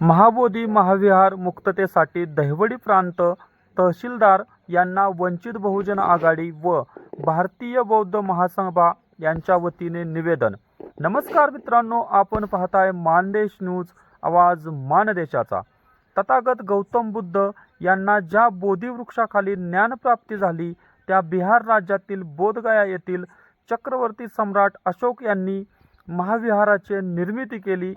महाबोधी महाविहार मुक्ततेसाठी दहिवडी प्रांत तहसीलदार यांना वंचित बहुजन आघाडी व भारतीय बौद्ध महासभा यांच्या वतीने निवेदन. नमस्कार मित्रांनो आपण पाहताय मानदेश न्यूज आवाज मानदेशाचा. तथागत गौतम बुद्ध यांना ज्या बोधीवृक्षाखाली ज्ञानप्राप्ती झाली त्या बिहार राज्यातील बोधगया येथील चक्रवर्ती सम्राट अशोक यांनी महाविहाराची निर्मिती केली.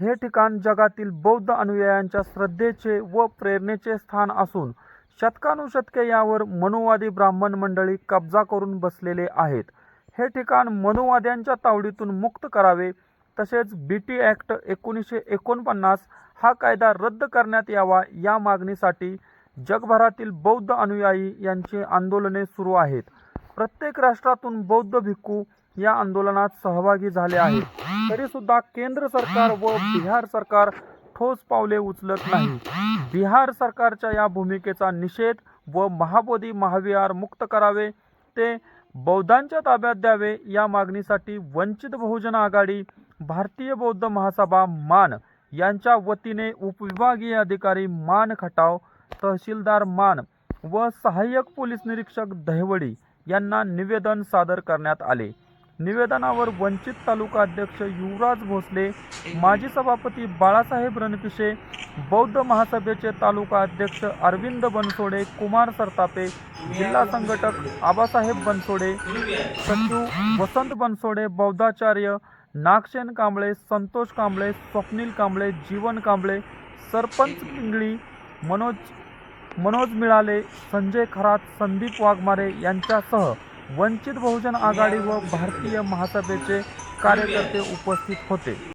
हे ठिकाण जगातील बौद्ध अनुयायांच्या श्रद्धेचे व प्रेरणेचे स्थान असून शतकानुशतके यावर मनुवादी ब्राह्मण मंडळी कब्जा करून बसलेले आहेत. हे ठिकाण मनुवाद्यांच्या तावडीतून मुक्त करावे तसेच बी टी ॲक्ट एकोणीसशे एकोणपन्नास हा कायदा रद्द करण्यात यावा या मागणीसाठी जगभरातील बौद्ध अनुयायी यांची आंदोलने सुरू आहेत. प्रत्येक राष्ट्रातून बौद्ध भिक्खू या आंदोलनात सहभागी झाले आहेत. तरी सुद्धा केंद्र सरकार व बिहार सरकार ठोस पावले उचलत नाही. बिहार सरकारच्या या भूमिकेचा निषेध व महाबोधी महाविहार मुक्त करावे ते बौद्धांच्या ताब्यात द्यावे या मागणीसाठी वंचित बहुजन आघाडी भारतीय बौद्ध महासभा मान यांच्या वतीने उपविभागीय अधिकारी मान खटाव तहसीलदार मान व सहाय्यक पोलीस निरीक्षक दहिवडी यांना निवेदन सादर करण्यात आले. निवेदनावर वंचित तालुका अध्यक्ष युवराज भोसले माजी सभापती बाळासाहेब रणपिसे बौद्ध महासभेचे तालुका अध्यक्ष अरविंद बनसोडे कुमार सरतापे जिल्हा संघटक आबासाहेब बनसोडे सचिव वसंत बनसोडे बौद्धाचार्य नागशेन कांबळे संतोष कांबळे स्वप्नील कांबळे जीवन कांबळे सरपंच पिंगळी मनोज मनोज मिळाले संजय खरात संदीप वाघमारे यांच्यासह वंचित बहुजन आघाडी व भारतीय महासभेचे कार्यकर्ते उपस्थित होते.